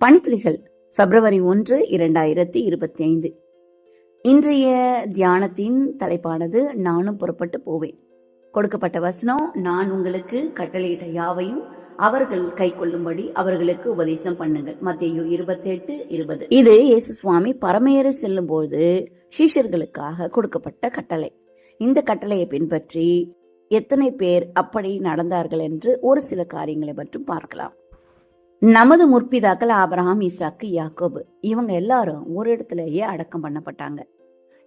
பணித்துளிகள் பிப்ரவரி ஒன்று இரண்டாயிரத்தி இருபத்தி ஐந்து இன்றைய தியானத்தின் தலைப்பானது நானும் புறப்பட்டு போவேன். கொடுக்கப்பட்ட வசனம் நான் உங்களுக்கு கட்டளையிட்ட யாவையும் அவர்கள் கை கொள்ளும்படி அவர்களுக்கு உபதேசம் பண்ணுங்கள். மத்தியோ இருபத்தி எட்டு இருபது. இது இயேசு சுவாமி பரமேற செல்லும் போது சீஷர்களுக்காக கொடுக்கப்பட்ட கட்டளை. இந்த கட்டளையை பின்பற்றி எத்தனை பேர் அப்படி நடந்தார்கள் என்று ஒரு சில காரியங்களை மட்டும் பார்க்கலாம். நமது முற்பிதாக்கள் ஆபிரகாம் ஈசாக்கு யாக்கோபு இவங்க எல்லாரும் ஒரு இடத்துலயே அடக்கம் பண்ணப்பட்டாங்க.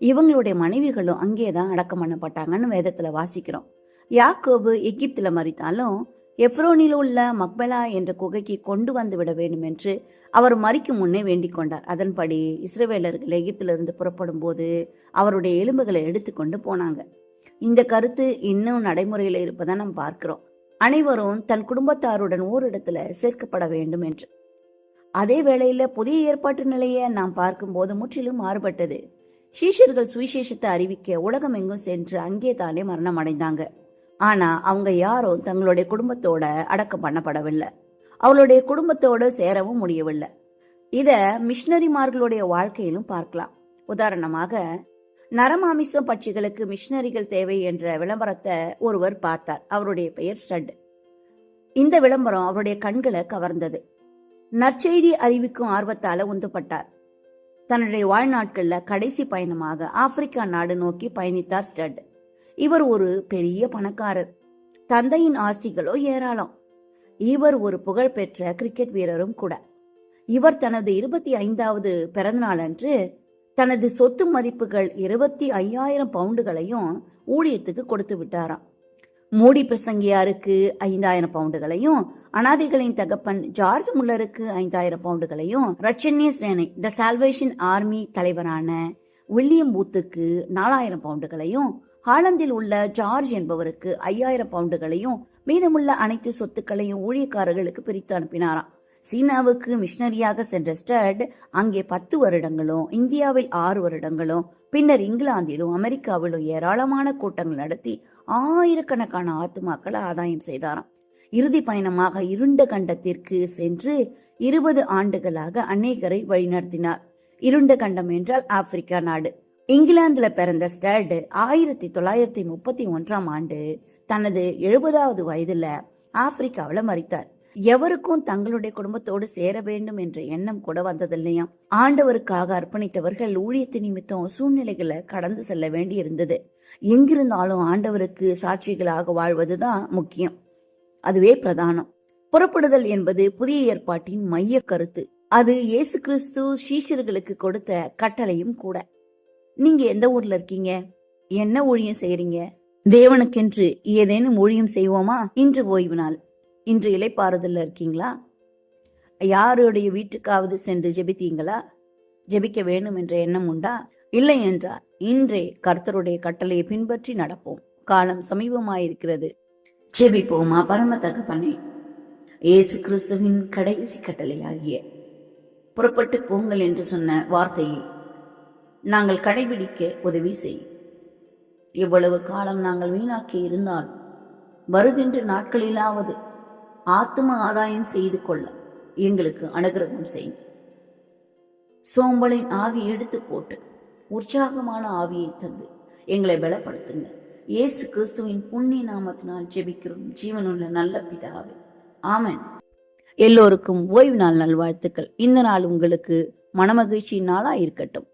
இவங்களுடைய மனைவிகளும் அங்கேயே தான் அடக்கம் பண்ணப்பட்டாங்கன்னு வேதத்துல வாசிக்கிறோம். யாக்கோபு எகிப்துல மறித்தாலும் எப்ரோனில் உள்ள மக்பலா என்ற குகைக்கு கொண்டு வந்து விட வேண்டும் என்று அவர் மறிக்கும் முன்னே வேண்டிக் கொண்டார். அதன்படி இஸ்ரவேலர்கள் எகிப்திலிருந்து புறப்படும் போது அவருடைய எலும்புகளை எடுத்துக்கொண்டு போனாங்க. இந்த கருத்து இன்னும் நடைமுறையில் இருப்பதை நாம் பார்க்கிறோம். அனைவரும் தன் குடும்பத்தாருடன் ஓரிடத்துல சேர்க்கப்பட வேண்டும் என்று. அதே வேளையில புதிய ஏற்பாட்டு நிலையை நாம் பார்க்கும்போது முற்றிலும் மாறுபட்டது. சீஷர்கள் சுவிசேஷத்தை அறிவிக்க உலகம் எங்கும் சென்று அங்கே தானே மரணம் அடைந்தாங்க. ஆனா அவங்க யாரும் தங்களுடைய குடும்பத்தோட அடக்கம் பண்ணப்படவில்லை. அவளுடைய குடும்பத்தோடு சேரவும் முடியவில்லை. இத மிஷினரிமார்களுடைய வாழ்க்கையிலும் பார்க்கலாம். உதாரணமாக நரமாமிசம் பட்சிகளுக்கு மிஷினரிகள் தேவை என்ற விளம்பரத்தை ஒருவர் பார்த்தார். அவருடைய பெயர் ஸ்டட். இந்த விளம்பரம் அவருடைய கண்களை கவர்ந்தது. நற்செய்தி அறிவிக்கும் ஆர்வத்தால உந்துப்பட்டார் தன்னுடைய வாழ்நாட்கள்ல கடைசி பயணமாக ஆப்பிரிக்கா நாடு நோக்கி பயணித்தார் ஸ்டட். இவர் ஒரு பெரிய பணக்காரர். தந்தையின் ஆஸ்திகளோ ஏராளம். இவர் ஒரு புகழ்பெற்ற கிரிக்கெட் வீரரும் கூட. இவர் தனது இருபத்தி ஐந்தாவது பிறந்தநாளன்று தனது சொத்து மதிப்புகள் இருபத்தி ஐயாயிரம் பவுண்டுகளையும் ஊழியத்துக்கு கொடுத்து விட்டாராம். மோடி பிரசங்கியாருக்கு ஐந்தாயிரம் பவுண்டுகளையும் அனாதைகளின் தகப்பன் ஜார்ஜ் முல்லருக்கு ஐந்தாயிரம் பவுண்டுகளையும் ரட்சன்ய சேனை த சால்வேஷன் ஆர்மி தலைவரான வில்லியம் பூத்துக்கு நாலாயிரம் பவுண்டுகளையும் ஹாலந்தில் உள்ள ஜார்ஜ் என்பவருக்கு ஐயாயிரம் பவுண்டுகளையும் மீதமுள்ள அனைத்து சொத்துக்களையும் ஊழியக்காரர்களுக்கு பிரித்து அனுப்பினாராம். சீனாவுக்கு மிஷனரியாக சென்ற ஸ்டட் அங்கே பத்து வருடங்களும் இந்தியாவில் ஆறு வருடங்களும் பின்னர் இங்கிலாந்திலும் அமெரிக்காவிலும் ஏராளமான கூட்டங்கள் நடத்தி ஆயிரக்கணக்கான ஆத்துமாக்களை ஆதாயம் செய்தாராம். இறுதி பயணமாக இருண்ட கண்டத்திற்கு சென்று இருபது ஆண்டுகளாக அநேகரை வழிநடத்தினார். இருண்ட கண்டம் என்றால் ஆப்பிரிக்கா நாடு. இங்கிலாந்துல பிறந்த ஸ்டட் ஆயிரத்தி தொள்ளாயிரத்தி முப்பத்தி ஒன்றாம் ஆண்டு தனது எழுபதாவது வயதுல ஆப்பிரிக்காவில் மறித்தார். எவருக்கும் தங்களுடைய குடும்பத்தோடு சேர வேண்டும் என்ற எண்ணம் கூட வந்ததில்லையா ஆண்டவருக்காக அர்ப்பணித்தவர்கள் ஊழியத்து நிமித்தம் சூழ்நிலைகளை கடந்து செல்ல வேண்டி இருந்தது எங்கிருந்தாலும் ஆண்டவருக்கு சாட்சிகளாக வாழ்வதுதான் முக்கியம். அதுவே பிரதானம். புறப்படுதல் என்பது புதிய ஏற்பாட்டின் மைய கருத்து. அது இயேசு கிறிஸ்து சீஷர்களுக்கு கொடுத்த கட்டளையும் கூட. நீங்க எந்த ஊர்ல இருக்கீங்க? என்ன ஊழியம் செய்யறீங்க தேவனுக்கென்று ஏதேனும் ஊழியம் செய்வோமா? இன்று ஓய்வு நாள். இன்று இலைப்பாறுதலில் இருக்கீங்களா? யாருடைய வீட்டுக்காவது சென்று ஜெபித்தீங்களா? ஜெபிக்க வேண்டும் என்ற எண்ணம் உண்டா? இல்லை என்றால் இன்றே கர்த்தருடைய கட்டளையை பின்பற்றி நடப்போம். காலம் சமீபமாயிருக்கிறது. ஜெபிப்போமா பரம தகப்பனே? இயேசு கிறிஸ்துவின் கடைசி கட்டளையாகிய புறப்பட்டு போங்கள் என்று சொன்ன வார்த்தையை நாங்கள் கடைபிடிக்க உதவி செய். இவ்வளவு காலம் நாங்கள் வீணாக்கி இருந்தால் வருகின்ற நாட்களிலாவது ஆத்ம ஆதாயம் செய்து கொள்ள எங்களுக்கு அனுகிரகம் செய்யும் சோம்பலின் ஆவி எடுத்து போட்டு உற்சாகமான ஆவியை தந்து எங்களை பலப்படுத்துங்க இயேசு கிறிஸ்துவின் புண்ணிய நாமத்தினால் ஜெபிக்கிறோம். ஜீவனுள்ள நல்ல பிதாவே. ஆமன். எல்லோருக்கும் ஓய்வு நாள் நல்வாழ்த்துக்கள். இந்த நாள் உங்களுக்கு மனமகிழ்ச்சியின் நாளாக இருக்கட்டும்.